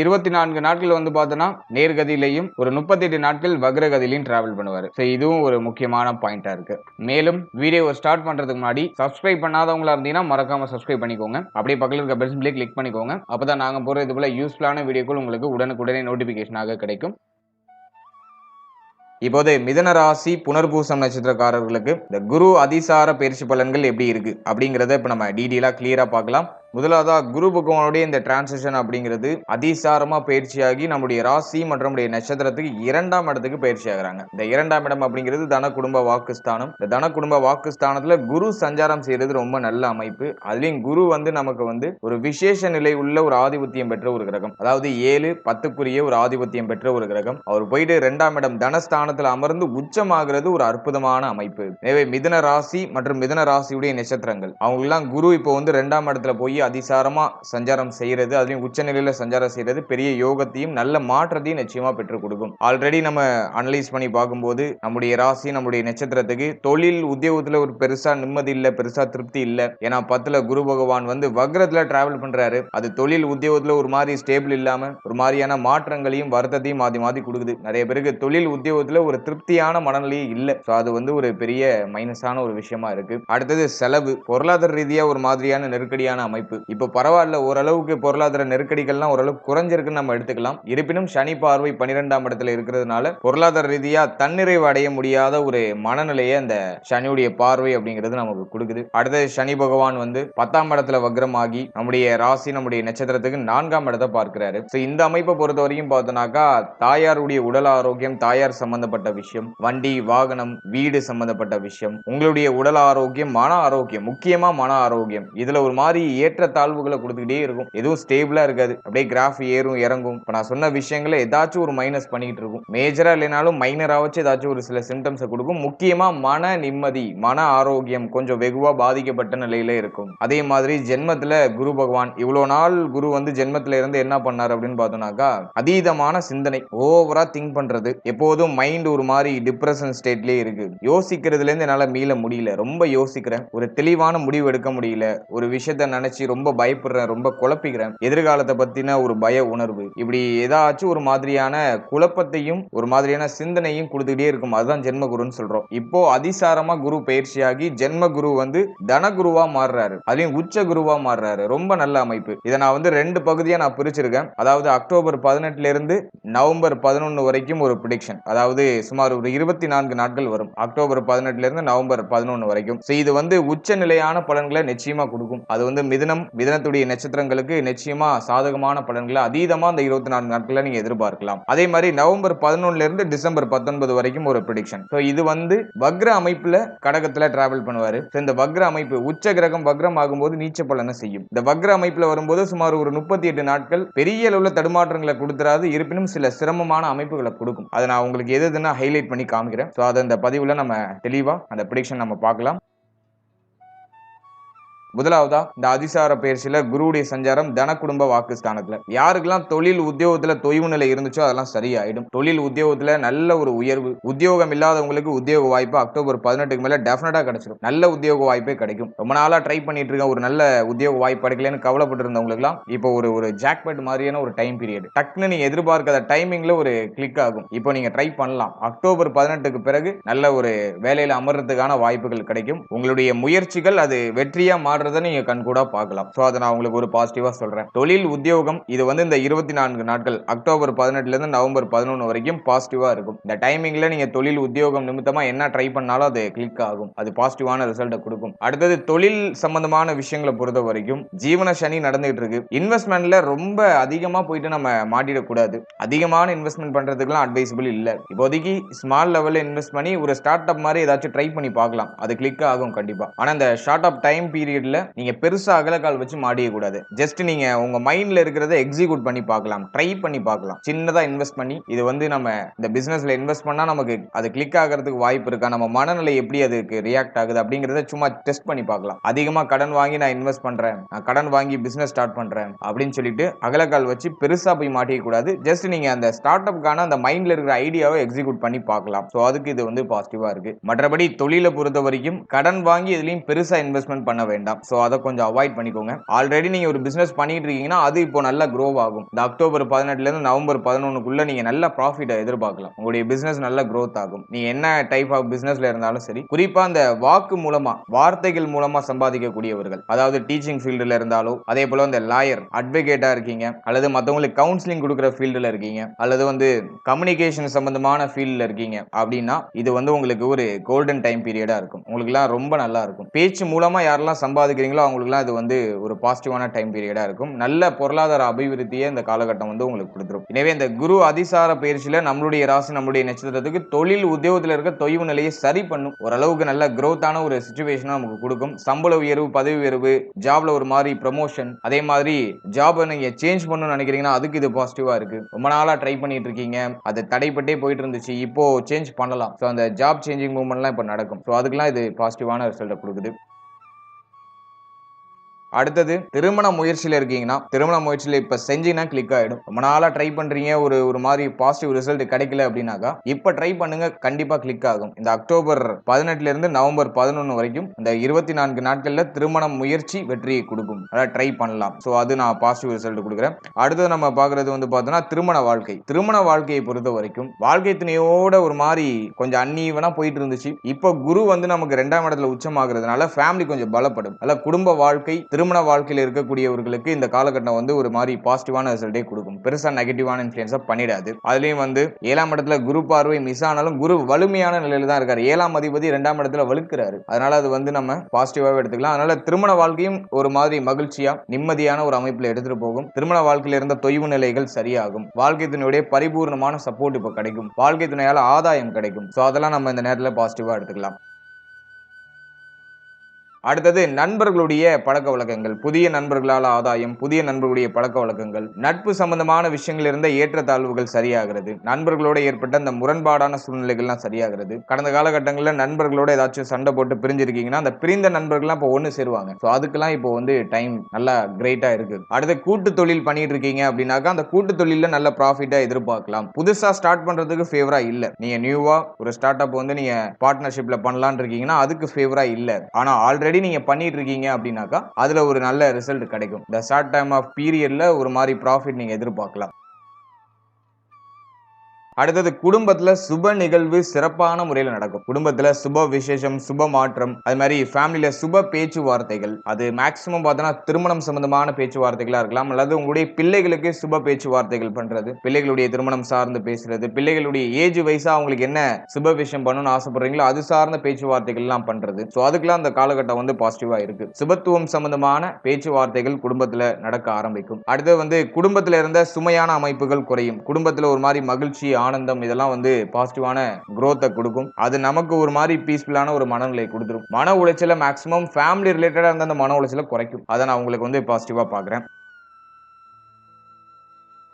இருபத்தி நான்கு நாட்கள் வந்து பார்த்தோன்னா நேர்கதியிலையும் ஒரு முப்பத்தி எட்டு நாட்கள் வக்ரகதியிலையும் டிராவல் பண்ணுவார். ஸோ இதுவும் ஒரு முக்கியமான பாயிண்டா இருக்கு. மேலும் வீடியோ ஸ்டார்ட் பண்றதுக்கு முன்னாடி சப்ஸ்கிரைப் பண்ணாதவங்களா இருந்தீங்கன்னா மறக்காம சப்ஸ்கிரைப் பண்ணிக்கோங்க. அப்படியே பக்கத்தில் இருக்க பெல் சிம்பிளே கிளிக் பண்ணிக்கோங்க. அப்பதான் நாங்க போற இது போல யூஸ்ஃபுல்லான வீடியோக்கள் உங்களுக்கு உடனுக்குடனே நோட்டிபிகேஷனாக கிடைக்கும். இப்போது மிதன ராசி புனர்பூசம் நட்சத்திரக்காரர்களுக்கு இந்த குரு அதிசார பயிற்சி பலன்கள் எப்படி இருக்கு? அப்படிங்கிறத இப்போ நம்ம டீடெயிலாக கிளியராக பார்க்கலாம். முதலாவதா குரு பகவானுடைய இந்த டிரான்சிஷன் அப்படிங்கிறது அதிசாரமா பயிற்சியாகி நம்முடைய ராசி மற்றும் நம்முடைய நட்சத்திரத்துக்கு இரண்டாம் இடத்துக்கு பயிற்சி ஆகுறாங்க. இந்த இரண்டாம் இடம் அப்படிங்கிறது தன குடும்ப வாக்குஸ்தானம். இந்த தன குடும்ப வாக்குஸ்தானத்துல குரு சஞ்சாரம் செய்யறது ரொம்ப நல்ல அமைப்பு. அதுலயும் குரு வந்து நமக்கு வந்து ஒரு விசேஷ நிலை உள்ள ஒரு ஆதிபத்தியம் பெற்ற ஒரு கிரகம். அதாவது ஏழு பத்துக்குரிய ஒரு ஆதிபத்தியம் பெற்ற ஒரு கிரகம். அவர் போயிட்டு இரண்டாம் இடம் தனஸ்தானத்துல அமர்ந்து உச்சமாகிறது ஒரு அற்புதமான அமைப்பு. எனவே மிதன ராசி மற்றும் மிதன ராசியுடைய நட்சத்திரங்கள். அவங்க எல்லாம் குரு இப்போ வந்து இரண்டாம் இடத்துல போய் அதிசாரமாக சஞ்சாரம் செய்கிறது அதுலேயும் உச்சநிலையில் சஞ்சாரம் செய்யறது பெரிய யோகத்தையும் நல்ல மாற்றத்தையும் நிச்சயமாக பெற்றுக் கொடுக்கும். ஆல்ரெடி நம்ம அனலைஸ் பண்ணி பார்க்கும்போது நம்முடைய ராசி நம்முடைய நட்சத்திரத்துக்கு தொழில் உத்தியோகத்தில் ஒரு பெருசாக நிம்மதி இல்லை பெருசாக திருப்தி இல்லை. ஏன்னா பத்தில் குரு பகவான் வந்து வக்ரத்தில் டிராவல் பண்ணுறாரு அது தொழில் உத்தியோகத்தில் ஒரு மாதிரி ஸ்டேபிள் இல்லாமல் ஒரு மாதிரியான மாற்றங்களையும் வருத்தத்தையும் மாற்றி மாற்றி கொடுக்குது. நிறைய பேருக்கு தொழில் உத்தியோகத்தில் ஒரு திருப்தியான மனநிலையே இல்லை. ஸோ அது வந்து ஒரு பெரிய மைனஸான ஒரு விஷயமா இருக்கு. அடுத்தது செலவு. பொருளாதார ரீதியாக ஒரு மாதிரியான நெருக்கடியான அமைப்பு இப்போ பரவாயில்ல ஓரளவுக்கு பொருளாதார நெருக்கடிகள்லாம் ஓரளவுக்கு குறைஞ்சிருக்குன்னு நம்ம எடுத்துக்கலாம். இருப்பினும் சனி பார்வை பன்னிரெண்டாம் இடத்துல இருக்கிறதுனால பொருளாதார ரீதியா தன்னிறைவு அடைய முடியாத ஒரு மனநிலையை அந்த சனியுடைய பார்வை அப்படிங்கிறது நமக்கு கொடுக்குது. அடுத்தது சனி பகவான் வந்து பத்தாம் இடத்துல வக்ரமாகி நம்முடைய ராசி நம்முடைய நட்சத்திரத்துக்கு நான்காம் இடத்தை பார்க்கிறாரு. ஸோ இந்த அமைப்பை பொறுத்த வரைக்கும் பார்த்தோம்னாக்கா தாயாருடைய உடல் ஆரோக்கியம் தாயார் சம்பந்தப்பட்ட விஷயம் வண்டி வாகனம் வீடு சம்பந்தப்பட்ட விஷயம் உங்களுடைய உடல் ஆரோக்கியம் மன ஆரோக்கியம் முக்கியமா மன ஆரோக்கியம். இதுல ஒரு மாதிரி ஏற்ற தாழ்வுகளை கொடுத்துக்கிட்டே இருக்கும். எதுவும் ஸ்டேபிளா இருக்காது. அப்படியே கிராஃப் ஏறும் இறங்கும். இப்போ நான் சொன்ன விஷயங்களை ஏதாச்சும் ஒரு மைனஸ் பண்ணிட்டு இருக்கும். மேஜரா இல்லைனாலும் மைனரா வச்சு ஏதாச்சும் ஒரு சில சிம்டம்ஸை கொடுக்கும். முக்கியமா மன நிம்மதி மன ஆரோக்கியம் கொஞ்சம் வெகுவா பாதிக்கப்பட்ட நிலையில இருக்கும். அதே மாதிரி ஜென்மத்துல குரு பகவான் இவ்வளவு நாள் குரு வந்து ஜென்மத்துல இருந்து என்ன பண்ணார் அப்படின்னு பார்த்தோம்னாக்கா அதீதமான சிந்தனை ஓவரா திங்க் பண்றது. எப்போதும் மைண்ட் ஒரு மாதிரி டிப்ரெஷன் ஸ்டேட்லயே இருக்கு. யோசிக்கிறதுல இருந்து என்னால மீள முடியல. ரொம்ப யோசிக்கிறேன். ஒரு தெளிவான முடிவு எடுக்க முடியல. ஒரு விஷயத்த நினைச்சு ரொம்ப பயப்படுறேன் ரொம்ப குழப்பிக்கிறேன். எதிர்காலத்தை பத்தின ஒரு பய உணர்வு. இப்படி ஏதாச்சும் ஒரு மாதிரியான குழப்பத்தையும் ஒரு மாதிரியான சிந்தனையும் கொடுத்துக்கிட்டே இருக்கும். அதுதான் ஜென்ம குருன்னு சொல்றோம். இப்போ அதிசாரமா குரு பயிற்சியாகி ஜென்மகுரு வந்து தனகுருவா மாறுறாரு. அதையும் உச்ச குருவா மாறுறாரு. ரொம்ப நல்ல அமைப்பு. இதை நான் வந்து ரெண்டு பகுதியா நான் பிரிச்சிருக்கேன். அதாவது அக்டோபர் பதினெட்டுல இருந்து நவம்பர் பதினொன்னு வரைக்கும் ஒரு ப்ரிடிக்ஷன் அதாவது சுமார் ஒரு இருபத்தி நான்கு நாட்கள் வரும். அக்டோபர் பதினெட்டுல இருந்து நவம்பர் பதினொன்னு வரைக்கும். இது வந்து உச்ச நிலையான பலன்களை நிச்சயமா கொடுக்கும். அது வந்து மிதனம் மிதனம் மிதனத்துடைய நட்சத்திரங்களுக்கு நிச்சயமா சாதகமான பலன்களை அதீதமா அந்த இருபத்தி நான்கு நாட்கள்ல நீங்க எதிர்பார்க்கலாம். அதே மாதிரி நவம்பர் பதினொன்னுல இருந்து டிசம்பர் பத்தொன்பது வரைக்கும் ஒரு ப்ரிடிக்ஷன் ஸோ இது வந்து வக்ர அமைப்புல கடகத்துல டிராவல் பண்ணுவாரு. இந்த வக்ர அமைப்பு உச்ச கிரகம் வக்ரம் ஆகும்போது நீச்ச பலனை செய்யும். இந்த வக்ர அமைப்புல வரும்போது சுமார் ஒரு முப்பத்தி எட்டு நாட்கள் பெரிய அளவுல தடுமாற்றங்களை கொடுத்துறாது இருப்பினும் சில சிரமமான அமைப்புகளை கொடுக்கும். அதை நான் உங்களுக்கு எது எதுனா ஹைலைட் பண்ணி காமிக்கிறேன். ஸோ அதை அந்த பதிவுல நம்ம தெளிவா அந்த ப்ரிடிக்ஷன் நம்ம பார்க்கலாம். முதலாவதா இந்த அதிசார பயிற்சியில குருவுடைய சஞ்சாரம் தன குடும்ப வாக்கு ஸ்தானத்துல யாருக்கெல்லாம் தொழில் உத்தியோகத்துல தொய்வு நிலை இருந்துச்சோ அதெல்லாம் சரியாயிடும். தொழில் உத்தியோகத்துல நல்ல ஒரு உயர்வு. உத்தியோகம் இல்லாதவங்களுக்கு உத்தியோக வாய்ப்பு அக்டோபர் பதினெட்டுக்கு மேல டெஃபினட்டா கிடைச்சிடும் நல்ல உத்தியோக வாய்ப்பே கிடைக்கும். ரொம்ப நாளா ட்ரை பண்ணிட்டு இருக்க ஒரு நல்ல உத்தியோக வாய்ப்பு கிடைக்கலன்னு கவலைப்பட்டு இருந்தவங்களுக்குலாம் இப்போ ஒரு ஒரு ஜாக்பேட் மாதிரியான ஒரு டைம் பீரியட் டக்குன்னு நீங்க எதிர்பார்க்காத டைமிங்ல ஒரு கிளிக் ஆகும். இப்போ நீங்க ட்ரை பண்ணலாம். அக்டோபர் பதினெட்டுக்கு பிறகு நல்ல ஒரு வேலையில அமர்றதுக்கான வாய்ப்புகள் கிடைக்கும். உங்களுடைய முயற்சிகள் அது வெற்றியா மாறுறதை நீங்க கண்கூடா பார்க்கலாம். ஸோ அதை நான் உங்களுக்கு ஒரு பாசிட்டிவா சொல்றேன். தொழில் உத்தியோகம் இது வந்து இந்த இருபத்தி நான்கு நாட்கள் அக்டோபர் பதினெட்டுல இருந்து நவம்பர் பதினொன்று வரைக்கும் பாசிட்டிவா இருக்கும். இந்த டைமிங்ல நீங்க தொழில் உத்தியோகம் நிமித்தமா என்ன ட்ரை பண்ணாலும் அது கிளிக் ஆகும். அது பாசிட்டிவான ரிசல்ட்டை கொடுக்கும். அடுத்தது தொழில் சம்பந்தமான விஷயங்களை பொறுத்த வரைக்கும் ஜீவன சனி நடந்துகிட்டு இருக்கு. இன்வெஸ்ட்மெண்ட்ல ரொம்ப அதிகமா போயிட்டு நம்ம மாட்டிடக்கூடாது அதிகமான இன்வெஸ்ட்மெண்ட் பண்றதுக்குலாம் அட்வைசபிள் இல்லை. இப்போதைக்கு ஸ்மால் லெவல்ல இன்வெஸ்ட் பண்ணி ஒரு ஸ்டார்ட் அப் மாதிரி ஏதாச்சும் ட்ரை பண்ணி பார்க்கலாம். அது கிளிக் ஆகும் கண்டிப்பா. ஆனா இந்த ஷார்ட் அப் டைம் பீரியட்ல நீங்க பெருசா அகலக்கால் வச்சு மாடிய கூடாது. ஜஸ்ட் நீங்க உங்க மைண்ட்ல இருக்கிறத எக்ஸிக்யூட் பண்ணி பார்க்கலாம். ட்ரை பண்ணி பார்க்கலாம். சின்னதா இன்வெஸ்ட் பண்ணி இது வந்து நம்ம இந்த பிசினஸ்ல இன்வெஸ்ட் பண்ணா நமக்கு அது கிளிக் ஆகிறதுக்கு வாய்ப்பு இருக்கா? நம்ம மனநிலை எப்படி அதுக்கு ரியாக்ட் ஆகுது அப்படிங்கறத சும்மா டெஸ்ட் பண்ணி பார்க்கலாம். அதிகமா கடன் வாங்கி நான் இன்வெஸ்ட் பண்றேன். நான் கடன் வாங்கி பிசினஸ் ஸ்டார்ட் பண்றேன் அப்படின்னு சொல்லிட்டு அகலக்கால் வச்சு பெருசா போய் மாட்டிக்க கூடாது. ஜஸ்ட் நீங்க அந்த ஸ்டார்ட் அப்கான அந்த மைண்ட்ல இருக்கிற ஐடியாவை எக்ஸிக்யூட் பண்ணி பார்க்கலாம். ஸோ அதுக்கு இது வந்து பாசிட்டிவா இருக்கு. மற்றபடி தொழிலை பொறுத்த வரைக்கும் கடன் வாங்கி எதுலையும் பெருசா இன்வெஸ்ட்மெண்ட் பண்ண வேண்டாம். ஸோ அதை கொஞ்சம் அவாய்ட் பண்ணிக்கோங்க. ஆல்ரெடி நீங்கள் ஒரு பிஸ்னஸ் பண்ணிட்டு இருக்கீங்கன்னா அது இப்போ நல்லா க்ரோ ஆகும். இந்த அக்டோபர் பதினெட்டுலேருந்து நவம்பர் பதினொன்றுக்குள்ளே நீங்கள் நல்ல ப்ராஃபிட்டை எதிர்பார்க்கலாம். உங்களுடைய பிஸ்னஸ் நல்ல க்ரோத் ஆகும். நீ என்ன டைப் ஆஃப் பிஸ்னஸில் இருந்தாலும் சரி குறிப்பாக அந்த வாக்கு மூலமாக வார்த்தைகள் மூலமாக சம்பாதிக்கக்கூடியவர்கள். அதாவது டீச்சிங் ஃபீல்டில் இருந்தாலும் அதே போல் இந்த லாயர் அட்வொகேட்டாக இருக்கீங்க அல்லது மற்றவங்களுக்கு கவுன்சிலிங் கொடுக்குற ஃபீல்டில் இருக்கீங்க அல்லது வந்து கம்யூனிகேஷன் சம்பந்தமான ஃபீல்டில் இருக்கீங்க அப்படின்னா இது வந்து உங்களுக்கு ஒரு கோல்டன் டைம் பீரியடாக இருக்கும். உங்களுக்குலாம் ரொம்ப நல்லா இருக்கும். பேச்சு மூலமாக யாரெல்லாம் சம்பாதிக்கிறீங்களோ அவங்களுக்குலாம் இது வந்து ஒரு பாசிட்டிவான டைம் பீரியடாக இருக்கும். நல்ல பொருளாதார அபிவிருத்தியை இந்த காலகட்டம் வந்து உங்களுக்கு கொடுத்துரும். எனவே இந்த குரு அதிசார பயிற்சியில் நம்மளுடைய ராசி நம்மளுடைய நட்சத்திரத்துக்கு தொழில் உத்தியோகத்தில் இருக்க தொய்வு நிலையை சரி பண்ணும். ஓரளவுக்கு நல்ல க்ரோத்தான ஒரு சுச்சுவேஷனை நமக்கு கொடுக்கும். சம்பள உயர்வு பதவி உயர்வு ஜாப்ல ஒரு மாதிரி ப்ரமோஷன் அதே மாதிரி ஜாபை நீங்க சேஞ்ச் பண்ணணும்னு நினைக்கிறீங்கன்னா அதுக்கு இது பாசிட்டிவா இருக்கு. ரொம்ப நாளா ட்ரை பண்ணிட்டு இருக்கீங்க. அது தடைப்பட்டே போயிட்டு இருந்துச்சு. இப்போ சேஞ்ச் பண்ணலாம். ஸோ அந்த ஜாப் சேஞ்சிங் மூவ்மெண்ட்லாம் இப்போ நடக்கும். ஸோ அதுக்கெல்லாம் இது பாசிட்டிவான ரிசல்ட்டை கொடுக்குது. அடுத்தது திருமண முயற்சியில் இருக்கீங்கன்னா திருமண முயற்சியில் இப்போ செஞ்சீங்கன்னா கிளிக் ஆகிடும் ரொம்ப நாளாக ட்ரை பண்ணுறீங்க ஒரு ஒரு மாதிரி பாசிட்டிவ் ரிசல்ட் கிடைக்கல அப்படின்னாக்கா இப்போ ட்ரை பண்ணுங்க கண்டிப்பாக கிளிக் ஆகும். இந்த அக்டோபர் பதினெட்டுல இருந்து நவம்பர் பதினொன்று வரைக்கும் இந்த இருபத்தி நான்கு நாட்களில் திருமண முயற்சி வெற்றியை கொடுக்கும். அதாவது ட்ரை பண்ணலாம். ஸோ அது நான் பாசிட்டிவ் ரிசல்ட் கொடுக்குறேன். அடுத்தது நம்ம பார்க்குறது வந்து பார்த்தோன்னா திருமண வாழ்க்கை. திருமண வாழ்க்கையை பொறுத்த வரைக்கும் வாழ்க்கை துணையோட ஒரு மாதிரி கொஞ்சம் அன்னீவனாக போயிட்டு இருந்துச்சு. இப்போ குரு வந்து நமக்கு ரெண்டாம் இடத்துல உச்சமாகிறதுனால ஃபேமிலி கொஞ்சம் பலப்படும். அதில் குடும்ப வாழ்க்கை திருமண வாழ்க்கையில் இருக்கக்கூடியவர்களுக்கு இந்த காலகட்டம் வந்து ஒரு மாதிரி பாசிட்டிவான ரிசல்ட்டே கொடுக்கும். பெருசாக நெகட்டிவான இன்ஃப்ளூயன்ஸாக பண்ணிடாது. அதுலேயும் வந்து ஏழாம் இடத்துல குரு பார்வை மிஸ் ஆனாலும் குரு வலிமையான நிலையில் தான் இருக்காரு. ஏழாம் அதிபதி ரெண்டாம் இடத்துல வலுக்கிறாரு. அதனால அது வந்து நம்ம பாசிட்டிவாகவே எடுத்துக்கலாம். அதனால திருமண வாழ்க்கையும் ஒரு மாதிரி மகிழ்ச்சியா நிம்மதியான ஒரு அமைப்பில் எடுத்துட்டு போகும். திருமண வாழ்க்கையில் இருந்த தொய்வு நிலைகள் சரியாகும். வாழ்க்கை துணையுடைய பரிபூர்ணமான சப்போர்ட் இப்போ கிடைக்கும். வாழ்க்கை துணையால் ஆதாயம் கிடைக்கும். ஸோ அதெல்லாம் நம்ம இந்த நேரத்தில் பாசிட்டிவாக எடுத்துக்கலாம். அடுத்தது நண்பர்களுடைய பழக்க வழக்கங்கள். புதிய நண்பர்களால் ஆதாயம் புதிய நண்பர்களுடைய பழக்க வழக்கங்கள். நட்பு சம்பந்தமான விஷயங்கள் இருந்த ஏற்றத்தாழ்வுகள் சரியாகிறது. நண்பர்களோட ஏற்பட்ட அந்த முரண்பாடான சூழ்நிலைகள்லாம் சரியாகிறது. கடந்த காலகட்டங்களில் நண்பர்களோட ஏதாச்சும் சண்டை போட்டு பிரிஞ்சிருக்கீங்கன்னா அந்த பிரிந்த நண்பர்கள்லாம் இப்போ ஒன்று சேருவாங்க. ஸோ அதுக்கெல்லாம் இப்போ வந்து டைம் நல்லா கிரேட்டாக இருக்கு. அடுத்து கூட்டு தொழில் பண்ணிட்டு இருக்கீங்க அப்படின்னாக்கா அந்த கூட்டு தொழிலில் நல்ல ப்ராஃபிட்டாக எதிர்பார்க்கலாம். புதுசாக ஸ்டார்ட் பண்ணுறதுக்கு ஃபேவரா இல்லை. நீங்கள் நியூவாக ஒரு ஸ்டார்ட் அப் வந்து நீங்கள் பார்ட்னர்ஷிப்பில் பண்ணலான் இருக்கீங்கன்னா அதுக்கு ஃபேவரா இல்லை. ஆனால் ஆல்ரெடி நீங்க பண்ணிட்டு இருக்கீங்க அப்படின்னாக்கா அதுல ஒரு நல்ல ரிசல்ட் கிடைக்கும். இந்த ஷார்ட் டைம் ஆஃப் பீரியட்ல ஒரு மாதிரி ப்ராஃபிட் நீங்க எதிர்பார்க்கலாம். அடுத்தது குடும்பத்துல சுப நிகழ்வு சிறப்பான முறையில் நடக்கும். குடும்பத்துல சுப விசேஷம் சுப மாற்றம் அது மாதிரி ஃபேமிலியில சுப பேச்சுவார்த்தைகள். அது மேக்சிமம் பார்த்தோன்னா திருமணம் சம்பந்தமான பேச்சுவார்த்தைகளா இருக்கலாம் அல்லது உங்களுடைய பிள்ளைகளுக்கு சுப பேச்சுவார்த்தைகள் பண்றது. பிள்ளைகளுடைய திருமணம் சார்ந்து பேசுறது. பிள்ளைகளுடைய ஏஜ் வயசா அவங்களுக்கு என்ன சுப விஷயம் பண்ணணும்னு ஆசைப்படுறீங்களோ அது சார்ந்த பேச்சுவார்த்தைகள் எல்லாம் பண்றது. ஸோ அதுக்கெல்லாம் அந்த காலகட்டம் வந்து பாசிட்டிவா இருக்கு. சுபத்துவம் சம்பந்தமான பேச்சுவார்த்தைகள் குடும்பத்துல நடக்க ஆரம்பிக்கும். அடுத்தது வந்து குடும்பத்துல இருந்த சுமையான அமைப்புகள் குறையும். குடும்பத்துல ஒரு மாதிரி மகிழ்ச்சி ஆனந்தம் இதெல்லாம் வந்து பாசிட்டிவான குரோத்தை கொடுக்கும். அது நமக்கு ஒரு மாதிரி பீஸ்ஃபுல்லான ஒரு மனநிலை கொடுத்துரும். மன உளைச்சலை மேக்ஸிமம் ஃபேமிலி ரிலேட்டடாக இருந்த அந்த மன உளைச்சலை குறைக்கும். அதை நான் உங்களுக்கு வந்து பாசிட்டிவாக பார்க்குறேன்.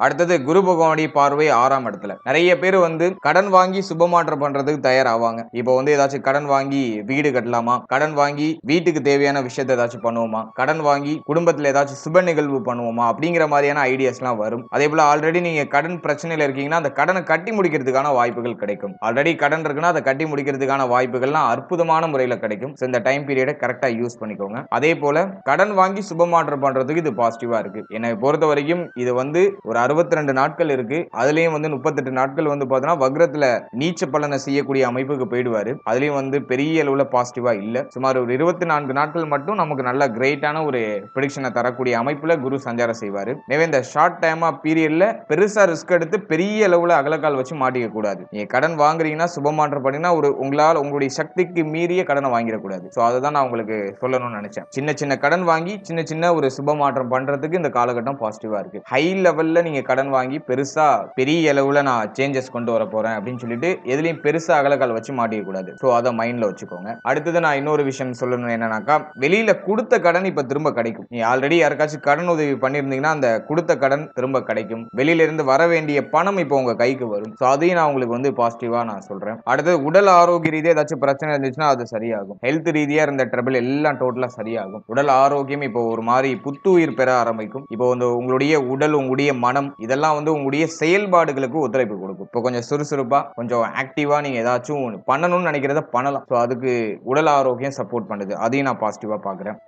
அடுத்தது குரு பகவானுடைய பார்வை ஆறாம் இடத்துல. நிறைய பேர் வந்து கடன் வாங்கி சுபமாற்றம் பண்றதுக்கு தயாராவாங்க. இப்போ வந்து ஏதாச்சும் கடன் வாங்கி வீடு கட்டலாமா? கடன் வாங்கி வீட்டுக்கு தேவையான விஷயத்தை ஏதாச்சும் பண்ணுவோமா? கடன் வாங்கி குடும்பத்துல ஏதாச்சும் சுப நிகழ்வு பண்ணுவோமா? அப்படிங்கிற மாதிரியான ஐடியாஸ்லாம் வரும். அதே போல ஆல்ரெடி நீங்க கடன் பிரச்சனையில இருக்கீங்கன்னா அந்த கடனை கட்டி முடிக்கிறதுக்கான வாய்ப்புகள் கிடைக்கும். ஆல்ரெடி கடன் இருக்குன்னா அதை கட்டி முடிக்கிறதுக்கான வாய்ப்புகள்லாம் அற்புதமான முறையில் கிடைக்கும். இந்த டைம் பீரியடை கரெக்டா யூஸ் பண்ணிக்கோங்க. அதே போல கடன் வாங்கி சுபமாற்றம் பண்றதுக்கு இது பாசிட்டிவா இருக்கு. என்னை பொறுத்த வரைக்கும் இது வந்து ஒரு அறுபத்தி ரெண்டு நாட்கள் இருக்கு. அதுலயும் வந்து முப்பத்தெட்டு நாட்கள் வந்து பார்த்தோன்னா வக்ரத்துல நீச்ச பலனை செய்யக்கூடிய அமைப்புக்கு போயிடுவாரு. அதுலயும் வந்து பெரிய அளவுல பாசிட்டிவா இல்ல. சுமார் ஒரு இருபத்தி நான்கு நாட்கள் மட்டும் நமக்கு நல்ல கிரேட்டான ஒரு ப்ரிடிக்ஷனை தரக்கூடிய அமைப்புல குரு சஞ்சாரம் செய்வாரு. எனவே இந்த ஷார்ட் டைமா பீரியட்ல பெருசா ரிஸ்க் எடுத்து பெரிய அளவுல அகலக்கால் வச்சு மாட்டிக்க கூடாது. நீங்க கடன் வாங்குறீங்கன்னா சுபமாற்றம் பண்ணீங்கன்னா ஒரு உங்களால் உங்களுடைய சக்திக்கு மீறிய கடனை வாங்கிடக்கூடாது ஸோ அதை தான் நான் உங்களுக்கு சொல்லணும்னு நினைச்சேன். சின்ன சின்ன கடன் வாங்கி சின்ன சின்ன ஒரு சுபமாற்றம் பண்றதுக்கு இந்த காலகட்டம் பாசிட்டிவா இருக்கு. ஹை லெவல்ல நீங்க கடன் வாங்கி பெருசா பெரிய அளவுல நான் சேஞ்சஸ் கொண்டு வர போகிறேன் அப்படின்னு சொல்லிட்டு எதுலயும் பெருசா அகலக்கால் வச்சு மாட்டிக்கக்கூடாது ஸோ அதை மைண்ட்ல வச்சுக்கோங்க. அடுத்தது நான் இன்னொரு விஷயம் சொல்லணும் என்னன்னாக்கா வெளியில கொடுத்த கடன் இப்ப திரும்ப கிடைக்கும். நீ ஆல்ரெடி யாருக்காச்சும் கடன் உதவி பண்ணியிருந்தீங்கன்னா அந்த கொடுத்த கடன் திரும்ப கிடைக்கும். வெளியில இருந்து வர வேண்டிய பணம் இப்போ உங்க கைக்கு வரும். ஸோ அதையும் நான் உங்களுக்கு வந்து பாசிட்டிவாக நான் சொல்றேன். அடுத்தது உடல் ஆரோக்கிய ரீதியாக ஏதாச்சும் பிரச்சனை இருந்துச்சுன்னா அது சரியாகும். ஹெல்த் ரீதியா இருந்த ட்ரபிள் எல்லாம் டோட்டலா சரியாகும். உடல் ஆரோக்கியம் இப்போ ஒரு மாதிரி புத்துயிர் பெற ஆரம்பிக்கும். இப்போ வந்து உங்களுடைய உடல் உங்களுடைய மனம் இதெல்லாம் வந்து உங்களுடைய செயல்பாடுகளுக்கு ஒத்துழைப்பு கொடுக்கும். இப்போ கொஞ்சம் சுறுசுறுப்பா கொஞ்சம் ஆக்டிவா நீங்க ஏதாச்சும் பண்ணணும்னு நினைக்கிறத பண்ணலாம். ஸோ அதுக்கு உடல் ஆரோக்கியம் சப்போர்ட் பண்ணுது. அதையும் நான் பாசிட்டிவா பாக்குறேன்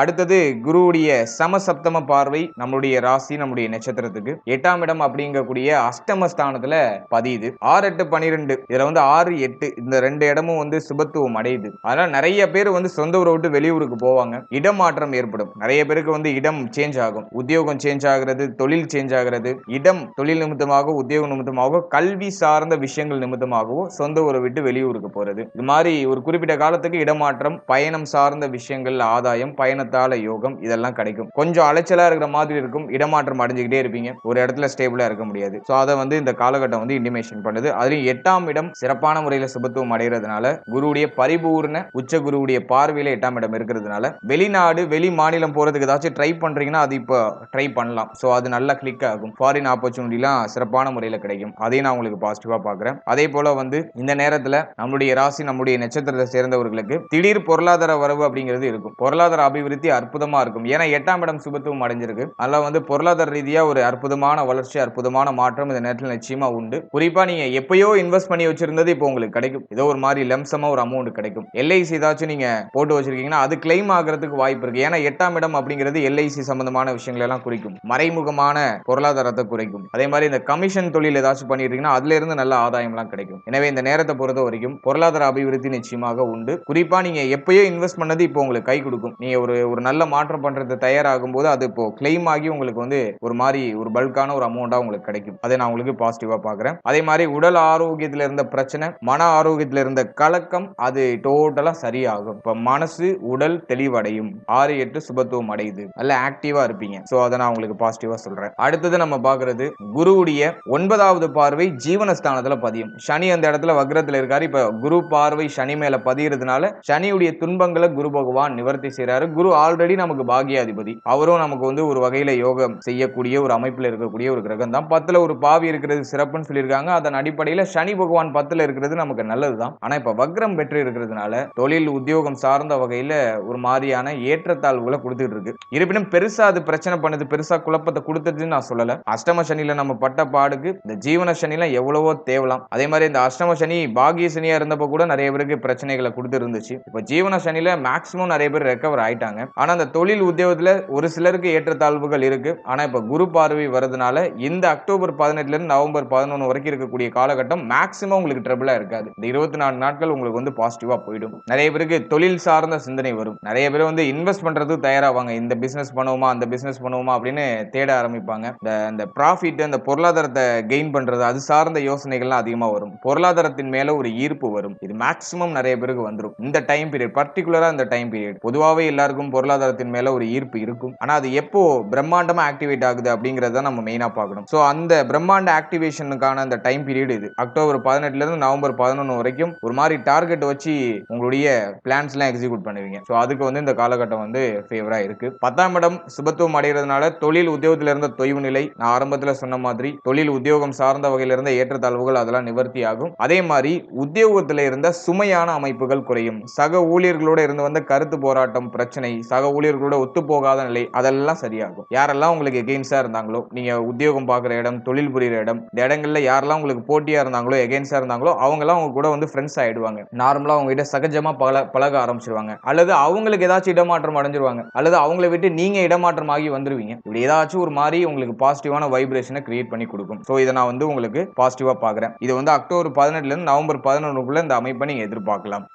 அடுத்தது குருவுடைய சமசப்தம பார்வை நம்மளுடைய ராசி நம்முடைய நட்சத்திரத்துக்கு. எட்டாம் இடம் அப்படிங்கக்கூடிய அஷ்டம ஸ்தானத்துல பதியுது. ஆறு எட்டு பனிரெண்டு. இதுல வந்து ஆறு எட்டு. இந்த ரெண்டு இடமும் வந்து சுபத்துவம் அடையுது. அதனால நிறைய பேர் வந்து சொந்த ஊரை விட்டு வெளியூருக்கு போவாங்க. இடமாற்றம் ஏற்படும். நிறைய பேருக்கு வந்து இடம் சேஞ்ச் ஆகும். உத்தியோகம் சேஞ்ச் ஆகிறது தொழில் சேஞ்ச் ஆகிறது. இடம் தொழில் நிமித்தமாக உத்தியோக நிமித்தமாக கல்வி சார்ந்த விஷயங்கள் நிமித்தமாகவோ சொந்த ஊரை விட்டு வெளியூருக்கு போறது. இது மாதிரி ஒரு குறிப்பிட்ட காலத்துக்கு இடமாற்றம் பயணம் சார்ந்த விஷயங்கள் ஆதாயம் காரணத்தால யோகம் இதெல்லாம் கிடைக்கும். கொஞ்சம் அலைச்சலா இருக்கிற மாதிரி இருக்கும். இடமாற்றம் அடைஞ்சுக்கிட்டே இருப்பீங்க. ஒரு இடத்துல ஸ்டேபிளா இருக்க முடியாது. ஸோ அதை வந்து இந்த காலகட்டம் வந்து இன்டிமேஷன் பண்ணுது. அதுலயும் எட்டாம் இடம் சிறப்பான முறையில சுபத்துவம் அடைகிறதுனால குருவுடைய பரிபூர்ண உச்ச குருவுடைய பார்வையில எட்டாம் இடம் இருக்கிறதுனால வெளிநாடு வெளி மாநிலம் போறதுக்கு ஏதாச்சும் ட்ரை பண்றீங்கன்னா அது இப்போ ட்ரை பண்ணலாம். ஸோ அது நல்லா கிளிக் ஆகும். ஃபாரின் ஆப்பர்ச்சுனிட்டிலாம் சிறப்பான முறையில் கிடைக்கும். அதையும் நான் உங்களுக்கு பாசிட்டிவா பார்க்குறேன். அதே போல வந்து இந்த நேரத்தில் நம்மளுடைய ராசி நம்முடைய நட்சத்திரத்தை சேர்ந்தவர்களுக்கு திடீர் பொருளாதார வரவு அப்படிங்கிறது இருக்கும். பொருளாதார அபிவிருத்தி அற்புதமாக இருக்கும். ஏன்னா எட்டாம் இடம் சுபத்துவம் அடைஞ்சிருக்கு. அதில் வந்து பொருளாதார ரீதியாக ஒரு அற்புதமான வளர்ச்சி அற்புதமான மாற்றம் இந்த நேரத்தில் நிச்சயமாக உண்டு. குறிப்பாக நீங்கள் எப்பயோ இன்வெஸ்ட் பண்ணி வச்சிருந்தது இப்போ உங்களுக்கு கிடைக்கும். ஏதோ ஒரு மாதிரி லம்சமாக ஒரு அமௌண்ட் கிடைக்கும். எல்ஐசி ஏதாச்சும் நீங்கள் போட்டு வச்சிருக்கீங்கன்னா அது கிளைம் ஆகிறதுக்கு வாய்ப்பு இருக்கு. ஏன்னா எட்டாம் இடம் அப்படிங்கிறது எல்ஐசி சம்பந்தமான விஷயங்கள் எல்லாம் குறிக்கும். மறைமுகமான பொருளாதாரத்தை குறைக்கும். அதே மாதிரி இந்த கமிஷன் தொழில் ஏதாச்சும் பண்ணிருக்கீங்கன்னா அதுல இருந்து நல்ல ஆதாயம்லாம் கிடைக்கும். எனவே இந்த நேரத்தை பொறுத்த வரைக்கும் பொருளாதார அபிவிருத்தி நிச்சயமாக உண்டு. குறிப்பா நீங்க எப்பயோ இன்வெஸ்ட் பண்ணது இப்போ உங்களுக்கு கை கொடுக்கும். நீங்க ஒரு ஒரு நல்ல மாற்றம் பண்றது தயாராகும் போது அது இப்போ கிளைம் ஆகி உங்களுக்கு வந்து ஒரு மாதிரி ஒரு பல்கான ஒரு அமௌண்டா உங்களுக்கு கிடைக்கும். அதை நான் உங்களுக்கு பாசிட்டிவா பாக்குறேன் அதே மாதிரி உடல் ஆரோக்கியத்துல இருந்த பிரச்சனை மன ஆரோக்கியத்துல இருந்த கலக்கம் அது டோட்டலா சரியாகும். இப்ப மனசு உடல் தெளிவடையும். ஆறு எட்டு சுபத்துவம் அடையுது. நல்ல ஆக்டிவா இருப்பீங்க. சோ அதை நான் உங்களுக்கு பாசிட்டிவா சொல்றேன். அடுத்தது நம்ம பாக்குறது குருவுடைய ஒன்பதாவது பார்வை ஜீவனஸ்தானத்துல பதியும். சனி அந்த இடத்துல வக்ரத்துல இருக்காரு. இப்ப குரு பார்வை சனி மேல பதியறதுனால சனியுடைய துன்பங்களை குரு பகவான் நிவர்த்தி செய்றாரு. குரு ஆல்ரெடி நமக்கு பாகியாதிபதி அவரும் நமக்கு வந்து ஒரு வகையில யோகம் செய்யக்கூடிய ஒரு அமைப்புல இருக்கக்கூடிய ஒரு கிரகம் தான். பத்துல ஒரு பாவி இருக்கிறது சிறப்புன்னு சொல்லியிருக்காங்க. அதன் அடிப்படையில சனி பகவான் பத்துல இருக்கிறது நமக்கு நல்லதுதான். ஆனா இப்ப வக்ரம் பெற்று இருக்கிறதுனால தொழில் உத்தியோகம் சார்ந்த வகையில ஒரு மாதிரியான ஏற்றத்தாழ்வுகளை கொடுத்துட்டு இருக்கு. இருப்பினும் பெருசா அது பிரச்சனை பண்ணுது பெருசா குழப்பத்தை கொடுத்ததுன்னு நான் சொல்லல. அஷ்டம சனியில நம்ம பட்ட பாடுக்கு இந்த ஜீவன சனிலாம் எவ்வளவோ தேவலாம். அதே மாதிரி இந்த அஷ்டம சனி பாகிய சனியா இருந்தப்ப கூட நிறைய பேருக்கு பிரச்சனைகளை கொடுத்து இருந்துச்சு. இப்ப ஜீவன சனியில மேக்சிமம் நிறைய பேர் ரெக்கவர் ஆயிட்டாங்க. இருக்காங்க. ஆனா அந்த தொழில் உத்தியோகத்துல ஒரு சிலருக்கு ஏற்றத்தாழ்வுகள் இருக்கு. ஆனால் இப்போ குரு பார்வை வரதுனால இந்த அக்டோபர் பதினெட்டுல இருந்து நவம்பர் பதினொன்று வரைக்கும் இருக்கக்கூடிய காலகட்டம் மேக்சிமம் உங்களுக்கு ட்ரபிளாக இருக்காது. இந்த இருபத்தி நாலு நாட்கள் உங்களுக்கு வந்து பாசிட்டிவாக போயிடும். நிறைய பேருக்கு தொழில் சார்ந்த சிந்தனை வரும். நிறைய பேர் வந்து இன்வெஸ்ட் பண்றது தயாராவாங்க இந்த பிசினஸ் பண்ணுவோமா அந்த பிசினஸ் பண்ணுவோமா அப்படின்னு தேட ஆரம்பிப்பாங்க. இந்த அந்த ப்ராஃபிட் அந்த பொருளாதாரத்தை கெயின் பண்றது அது சார்ந்த யோசனைகள்லாம் அதிகமா வரும். பொருளாதாரத்தின் மேல ஒரு ஈர்ப்பு வரும். இது மேக்சிமம் நிறைய பேருக்கு வந்துடும் இந்த டைம் பீரியட் பர்டிகுலராக இந்த டைம் பீரியட் பொதுவாகவே எல்லாருக்கும் பொருளாதாரத்தின் மேல ஒரு ஈர்ப்பு இருக்கும். ஆனா அது எப்போ பிரம்மாண்டமா ஆக்டிவேட் ஆகுது அப்படிங்கறத நம்ம மெயினா பார்க்கணும். ஸோ அந்த பிரம்மாண்ட ஆக்டிவேஷனுக்கான அந்த டைம் பீரியட் இது. அக்டோபர் பதினெட்டுல இருந்து நவம்பர் பதினொன்று வரைக்கும் ஒரு மாதிரி டார்கெட் வச்சு உங்களுடைய பிளான்ஸ் எல்லாம் எக்ஸிக்யூட் பண்ணுவீங்க. ஸோ அதுக்கு வந்து இந்த காலகட்டம் வந்து ஃபேவரா இருக்கு. பத்தாம் இடம் சுபத்துவம் அடைகிறதுனால தொழில் உத்தியோகத்தில் இருந்த தொய்வு நிலை நான் ஆரம்பத்துல சொன்ன மாதிரி தொழில் உத்தியோகம் சார்ந்த வகையில இருந்த ஏற்றத்தாழ்வுகள் அதெல்லாம் நிவர்த்தி ஆகும். அதே மாதிரி உத்தியோகத்துல இருந்த சுமையான அமைப்புகள் குறையும். சக ஊழியர்களோட இருந்து வந்த கருத்து போராட்டம் பிரச்சனை சக ஊழியர்களோட ஒத்து போகாத நிலை அதெல்லாம் சரியாகும். யாரெல்லாம் உங்களுக்கு எகெயின்ஸ்டா இருந்தாங்களோ நீங்க உத்தியோகம் பார்க்குற இடம் தொழில் புரியுற இடம் இந்த இடங்கள்ல யாரெல்லாம் உங்களுக்கு போட்டியா இருந்தாங்களோ எகெயின்ஸ்டா இருந்தாங்களோ அவங்கலாம் உங்க கூட வந்து ஃப்ரெண்ட்ஸ் ஆயிடுவாங்க. நார்மலா அவங்க கிட்ட சகஜமா பழ பழக ஆரம்பிச்சிருவாங்க. அல்லது அவங்களுக்கு ஏதாச்சும் இடமாற்றம் அடைஞ்சிருவாங்க. அல்லது அவங்கள விட்டு நீங்க இடமாற்றம் ஆகி வந்துருவீங்க. இப்படி ஏதாச்சும் ஒரு மாதிரி உங்களுக்கு பாசிட்டிவான வைப்ரேஷனை கிரியேட் பண்ணி கொடுக்கும். ஸோ இதை நான் வந்து உங்களுக்கு பாசிட்டிவா பாக்குறேன் இது வந்து அக்டோபர் பதினெட்டுல இருந்து நவம்பர் பதினொன்றுக்குள்ள இந்த அமைப்பை நீங்க எதிர்பார்க்கலாம்.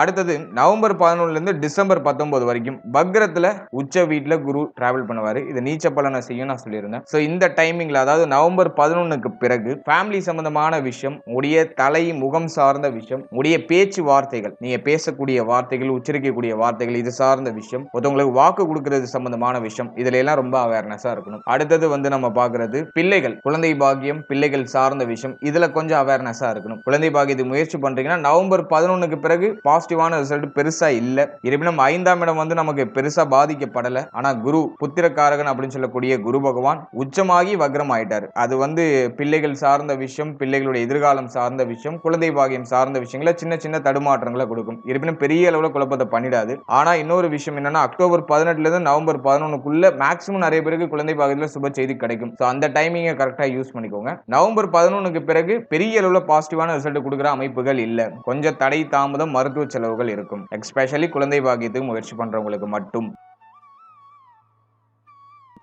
அடுத்தது நவம்பர் பதினொன்னுல இருந்து டிசம்பர் பத்தொன்பது வரைக்கும் பக்ரத்துல உச்ச வீட்டுல குரு டிராவல் பண்ணுவாரு. இது நீச்ச பலனை செய்யும் நான் சொல்லியிருந்தேன். ஸோ இந்த டைமிங்ல அதாவது நவம்பர் பதினொன்னுக்கு பிறகு ஃபேமிலி சம்பந்தமான விஷயம் உடைய தலை முகம் சார்ந்த விஷயம் உடைய பேச்சு வார்த்தைகள் நீங்க பேசக்கூடிய வார்த்தைகள் உச்சரிக்கக்கூடிய வார்த்தைகள் இது சார்ந்த விஷயம் ஒருத்தவங்களுக்கு வாக்கு கொடுக்கறது சம்பந்தமான விஷயம் இதுல எல்லாம் ரொம்ப அவேர்னஸா இருக்கணும். அடுத்தது வந்து நம்ம பாக்குறது பிள்ளைகள் குழந்தை பாக்கியம் பிள்ளைகள் சார்ந்த விஷயம் இதுல கொஞ்சம் அவேர்னஸா இருக்கணும். குழந்தை பாக்கியத்துக்கு முயற்சி பண்றீங்கன்னா நவம்பர் பதினொன்னுக்கு பிறகு பாஸ் பாசிட்டிவான ரிசல்ட் பெருசா இல்ல. இருப்பினும் ஐந்தாம் இடம் வந்து நமக்கு பெருசா பாதிக்கப்படல. ஆனா குரு புத்திரக்காரகன் அப்படின்னு சொல்லக்கூடிய குரு பகவான் உச்சமாகி வக்ரம் ஆயிட்டாரு. அது வந்து பிள்ளைகள் சார்ந்த விஷயம் பிள்ளைகளுடைய எதிர்காலம் சார்ந்த விஷயம் குழந்தை பாகியம் சார்ந்த விஷயங்கள சின்ன சின்ன தடுமாற்றங்களை கொடுக்கும். இருப்பினும் பெரிய அளவுல குழப்பத்தை பண்ணிடாது. ஆனா இன்னொரு விஷயம் என்னன்னா அக்டோபர் பதினெட்டுல இருந்து நவம்பர் பதினொன்னுக்குள்ள மேக்ஸிமம் நிறைய பேருக்கு குழந்தை பாகியத்துல சுப செய்தி கிடைக்கும். ஸோ அந்த டைமிங்கை கரெக்டா யூஸ் பண்ணிக்கோங்க. நவம்பர் பதினொன்னுக்கு பிறகு பெரிய அளவுல பாசிட்டிவான ரிசல்ட் கொடுக்குற அமைப்புகள் இல்ல. கொஞ்சம் தடை தாமதம் மருத்துவ செலவுகள் இருக்கும். எக்ஸ்பெஷலி குழந்தை பாக்கியத்துக்கு முயற்சி பண்றவங்களுக்கு மட்டும்.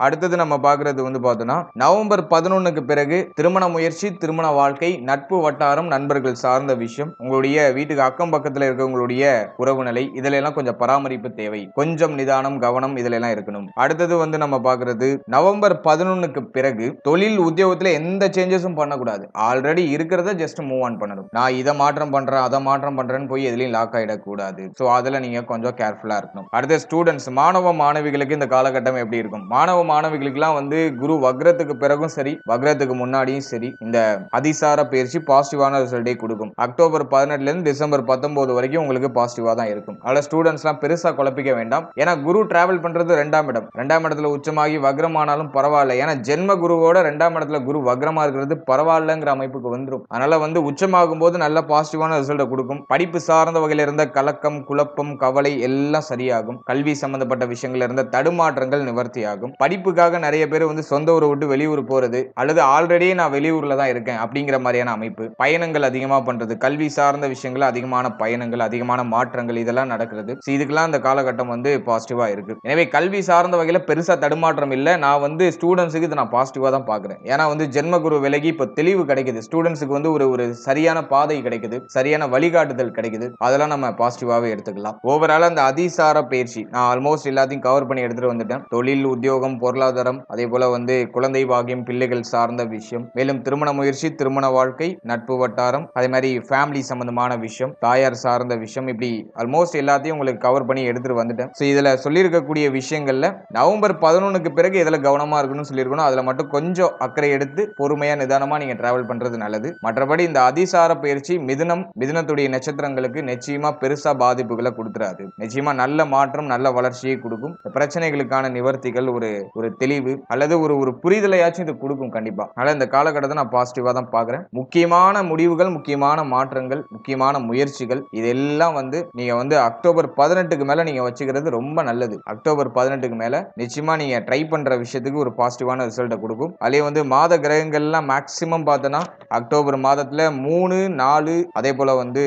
அடுத்தது நம்ம பார்க்கறது வந்து பார்த்தோம்னா நவம்பர் பதினொன்னுக்கு பிறகு திருமண முயற்சி திருமண வாழ்க்கை நட்பு வட்டாரம் நண்பர்கள் சார்ந்த விஷயம் உங்களுடைய வீட்டுக்கு அக்கம் பக்கத்தில் இருக்கவங்களுடைய உறவு நிலை இதுல எல்லாம் கொஞ்சம் பராமரிப்பு தேவை. கொஞ்சம் நிதானம் கவனம் இதுல எல்லாம் இருக்கணும். அடுத்தது வந்து நம்ம பார்க்கறது நவம்பர் பதினொன்னுக்கு பிறகு தொழில் உத்தியோகத்தில் எந்த சேஞ்சஸும் பண்ணக்கூடாது. ஆல்ரெடி இருக்கிறத ஜஸ்ட் மூவ் ஆன் பண்ணணும். நான் இதை மாற்றம் பண்றேன் அதை மாற்றம் பண்றேன்னு போய் எதுலையும் லாக் ஆகிடக்கூடாது ஸோ அதில் நீங்க கொஞ்சம் கேர்ஃபுல்லா இருக்கணும். அடுத்த ஸ்டூடெண்ட்ஸ் மாணவ மாணவிகளுக்கு இந்த காலகட்டம் எப்படி இருக்கும்? மாணவ மாணவிகளுக்கெல்லாம் வந்து குரு வக்ரத்துக்கு பிறகும் சரி வக்ரத்துக்கு முன்னாடியும் சரி இந்த அதிசார பயிற்சி பாசிட்டிவான ரிசல்ட்டே கொடுக்கும். அக்டோபர் பதினெட்டுல இருந்து டிசம்பர் பத்தொன்பது வரைக்கும் உங்களுக்கு பாசிட்டிவா தான் இருக்கும். அதில் ஸ்டூடெண்ட்ஸ்லாம் பெருசா குழப்பிக்க வேண்டாம். ஏன்னா குரு டிராவல் பண்றது ரெண்டாம் இடம். ரெண்டாம் இடத்துல உச்சமாகி வக்ரமானாலும் பரவாயில்ல. ஏன்னா ஜென்ம குருவோட ரெண்டாம் இடத்துல குரு வக்ரமா இருக்கிறது பரவாயில்லங்கிற அமைப்புக்கு வந்துடும் அதனால வந்து உச்சமாகும் போது நல்ல பாசிட்டிவான ரிசல்ட்டை கொடுக்கும். படிப்பு சார்ந்த வகையில் இருந்த கலக்கம் குழப்பம் கவலை எல்லாம் சரியாகும். கல்வி சம்பந்தப்பட்ட விஷயங்கள் இருந்த தடுமாற்றங்கள் நிவர்த்தியாகும். படி படிப்புக்காக நிறைய பேர் வந்து சொந்த ஊரை விட்டு வெளியூர் போறது அல்லது ஆல்ரெடி நான் வெளியூர்ல தான் இருக்கேன் அப்படிங்கிற மாதிரியான அமைப்பு பயணங்கள் அதிகமா பண்றது கல்வி சார்ந்த விஷயங்கள் அதிகமான பயணங்கள் அதிகமான மாற்றங்கள் இதெல்லாம் நடக்கிறது. இதுக்கெல்லாம் அந்த காலகட்டம் வந்து பாசிட்டிவா இருக்கு. எனவே கல்வி சார்ந்த வகையில பெருசா தடுமாற்றம் இல்லை. நான் வந்து ஸ்டூடெண்ட்ஸுக்கு இதை நான் பாசிட்டிவா தான் பாக்குறேன் ஏன்னா வந்து ஜென்மகுரு விலகி இப்போ தெளிவு கிடைக்குது. ஸ்டூடெண்ட்ஸுக்கு வந்து ஒரு ஒரு சரியான பாதை கிடைக்குது. சரியான வழிகாட்டுதல் கிடைக்குது. அதெல்லாம் நம்ம பாசிட்டிவாவே எடுத்துக்கலாம். ஓவரால் அந்த அதிசார பயிற்சி நான் ஆல்மோஸ்ட் எல்லாத்தையும் கவர் பண்ணி எடுத்துட்டு வந்துட்டேன். தொழில் உத்தியோகம் பொருளாதாரம் அதே போல வந்து குழந்தை பாகியம் பிள்ளைகள் சார்ந்த விஷயம். மேலும் திருமண முயற்சி திருமண வாழ்க்கை நட்பு வட்டாரம் அதே மாதிரி ஃபேமிலி சம்பந்தமான விஷயம் தாயார் சார்ந்த விஷயம். இப்படி ஆல்மோஸ்ட் எல்லாத்தையும் உங்களுக்கு கவர் பண்ணி எடுத்துட்டு வந்துட்டேன். ஸோ இதுல சொல்லியிருக்கக்கூடிய விஷயங்கள்ல நவம்பர் பதினொன்னுக்கு பிறகு இதுல கவனமா இருக்கணும்னு சொல்லியிருக்கணும் அதுல மட்டும் கொஞ்சம் அக்கறை எடுத்து பொறுமையா நிதானமா நீங்க டிராவல் பண்றது நல்லது. மற்றபடி இந்த அதிசார பயிற்சி மிதுனம் மிதுனத்துடைய நட்சத்திரங்களுக்கு நிச்சயமா பெருசா பாதிப்புகளை கொடுத்துறாது. நிச்சயமா நல்ல மாற்றம் நல்ல வளர்ச்சியை கொடுக்கும். பிரச்சனைகளுக்கான நிவர்த்திகள் ஒரு ஒரு தெளிவு அல்லது ஒரு ஒரு புரிதலையாச்சும் இது கொடுக்கும் கண்டிப்பா. அதனால இந்த காலகட்டத்தை நான் பாசிட்டிவா தான் பாக்குறேன் முக்கியமான முடிவுகள் முக்கியமான மாற்றங்கள் முக்கியமான முயற்சிகள் இதெல்லாம் வந்து நீங்க வந்து அக்டோபர் பதினெட்டுக்கு மேல நீங்க வச்சுக்கிறது ரொம்ப நல்லது. அக்டோபர் பதினெட்டுக்கு மேல நிச்சயமா நீங்க ட்ரை பண்ற விஷயத்துக்கு ஒரு பாசிட்டிவான ரிசல்ட்டை கொடுக்கும். அதே வந்து மாத கிரகங்கள்லாம் மேக்சிமம் பார்த்தோன்னா அக்டோபர் மாதத்துல மூணு நாலு அதே போல வந்து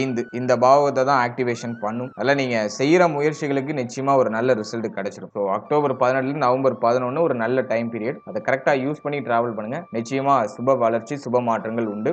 ஐந்து. இந்த பாவத்தை தான் ஆக்டிவேஷன் பண்ணும். அதில் நீங்க செய்யற முயற்சிகளுக்கு நிச்சயமா ஒரு நல்ல ரிசல்ட் கிடைச்சிடும் ஸோ அக்டோபர் பதினெட்டுல நவம்பர் பதினொன்று ஒரு நல்ல டைம் பீரியட் அதை கரெக்டாக யூஸ் பண்ணி டிராவல் பண்ணுங்க. நிச்சயமா சுப வளர்ச்சி சுப மாற்றங்கள் உண்டு.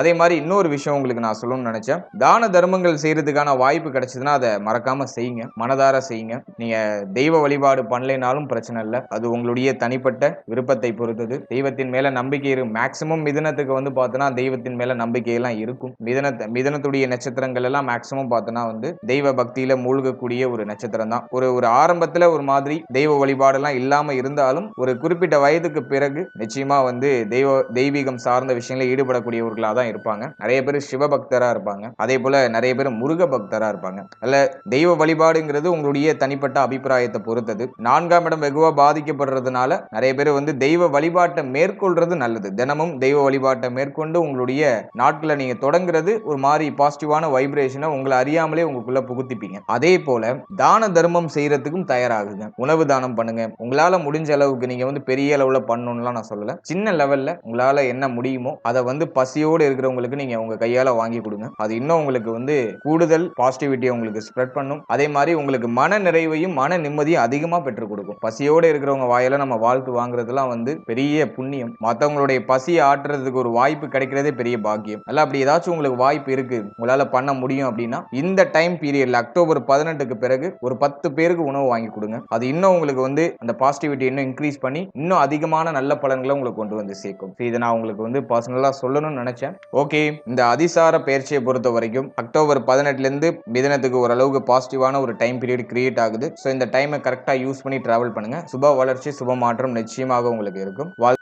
அதே மாதிரி இன்னொரு விஷயம் உங்களுக்கு நான் சொல்லணும்னு நினைச்சேன். தான தர்மங்கள் செய்யறதுக்கான வாய்ப்பு கிடைச்சதுன்னா அதை மறக்காம செய்யுங்க. மனதார செய்யுங்க. நீங்க தெய்வ வழிபாடு பண்ணலைனாலும் பிரச்சனை இல்லை. அது உங்களுடைய தனிப்பட்ட விருப்பத்தை பொறுத்தது. தெய்வத்தின் மேல நம்பிக்கை இருக்கும் மேக்சிமம் மிதனத்துக்கு வந்து பார்த்தோன்னா தெய்வத்தின் மேல நம்பிக்கையெல்லாம் இருக்கும். மிதனத்தை மிதனத்துடைய நட்சத்திரங்கள் எல்லாம் மேக்சிமம் பார்த்தோன்னா வந்து தெய்வ பக்தியில மூழ்கக்கூடிய ஒரு நட்சத்திரம் தான். ஒரு ஒரு ஆரம்பத்துல ஒரு மாதிரி தெய்வ வழிபாடெல்லாம் இல்லாம இருந்தாலும் ஒரு குறிப்பிட்ட வயதுக்கு பிறகு நிச்சயமா வந்து தெய்வ தெய்வீகம் சார்ந்த விஷயங்களில் ஈடுபடக்கூடியவர்களாக தான் இருப்பாங்க. நிறைய பேர் சிவபக்தரா இருப்பாங்க. அதே போல நிறைய பேர் முருக பக்தரா இருப்பாங்க. அல்ல தெய்வ வழிபாடுங்கிறது உங்களுடைய தனிப்பட்ட அபிப்பிராயத்தை பொறுத்தது. நான்காம் இடம் வெகுவா பாதிக்கப்படுறதுனால நிறைய பேர் வந்து தெய்வ வழிபாட்டை மேற்கொள்றது நல்லது. தினமும் தெய்வ வழிபாட்டை மேற்கொண்டு உங்களுடைய நாட்களை நீங்க தொடங்குறது ஒரு மாதிரி பாசிட்டிவான வைப்ரேஷனை உங்களை அறியாமலே உங்களுக்குள்ள புகுத்திப்பீங்க. அதே போல தான தர்மம் செய்யறதுக்கும் தயாராகுங்க. உணவு தானம் பண்ணுங்க. உங்களால முடிஞ்ச அளவுக்கு நீங்க வந்து பெரிய அளவுல பண்ணணும்லாம் நான் சொல்லல. சின்ன லெவல்ல உங்களால என்ன முடியுமோ அதை வந்து பசியோடு இருக்கிறவங்களுக்கு நீங்க உங்க கையால வாங்கி கொடுங்க. அது இன்னும் உங்களுக்கு வந்து கூடுதல் பாசிட்டிவிட்டியை உங்களுக்கு ஸ்ப்ரெட் பண்ணும். அதே மாதிரி உங்களுக்கு மன நிறைவையும் மன நிம்மதியும் அதிகமா பெற்றுக் கொடுக்கும். பசியோடு இருக்கிறவங்க வாயில நம்ம வாழ்த்து வாங்குறதுலாம் வந்து பெரிய புண்ணியம். மற்றவங்களுடைய பசியை ஆட்டுறதுக்கு ஒரு வாய்ப்பு கிடைக்கிறதே பெரிய பாக்கியம். அல்ல அப்படி ஏதாச்சும் உங்களுக்கு வாய்ப்பு இருக்கு உங்களால பண்ண முடியும் அப்படின்னா இந்த டைம் பீரியட்ல அக்டோபர் பதினெட்டுக்கு பிறகு ஒரு பத்து பேருக்கு உணவு வாங்கி கொடுங்க. அது இன்னும் உங்களுக்கு வந்து அந்த பாசிட்டிவிட்டி இன்னும் இன்க்ரீஸ் பண்ணி இன்னும் அதிகமான நல்ல பலன்களை உங்களுக்கு கொண்டு வந்து சேர்க்கும். So இதை நான் உங்களுக்கு வந்து பர்சனலாக சொல்லணும்னு நினைச்சேன். ஓகே இந்த அதிசார பயிற்சியை பொறுத்த வரைக்கும் அக்டோபர் பதினெட்டுலேருந்து மிதனத்துக்கு ஓரளவுக்கு பாசிட்டிவான ஒரு டைம் பீரியட் கிரியேட் ஆகுது. ஸோ இந்த டைமை கரெக்டாக யூஸ் பண்ணி ட்ராவல் பண்ணுங்கள் சுப வளர்ச்சி சுப மாற்றம் நிச்சயமாக உங்களுக்கு இருக்கும். வாழ்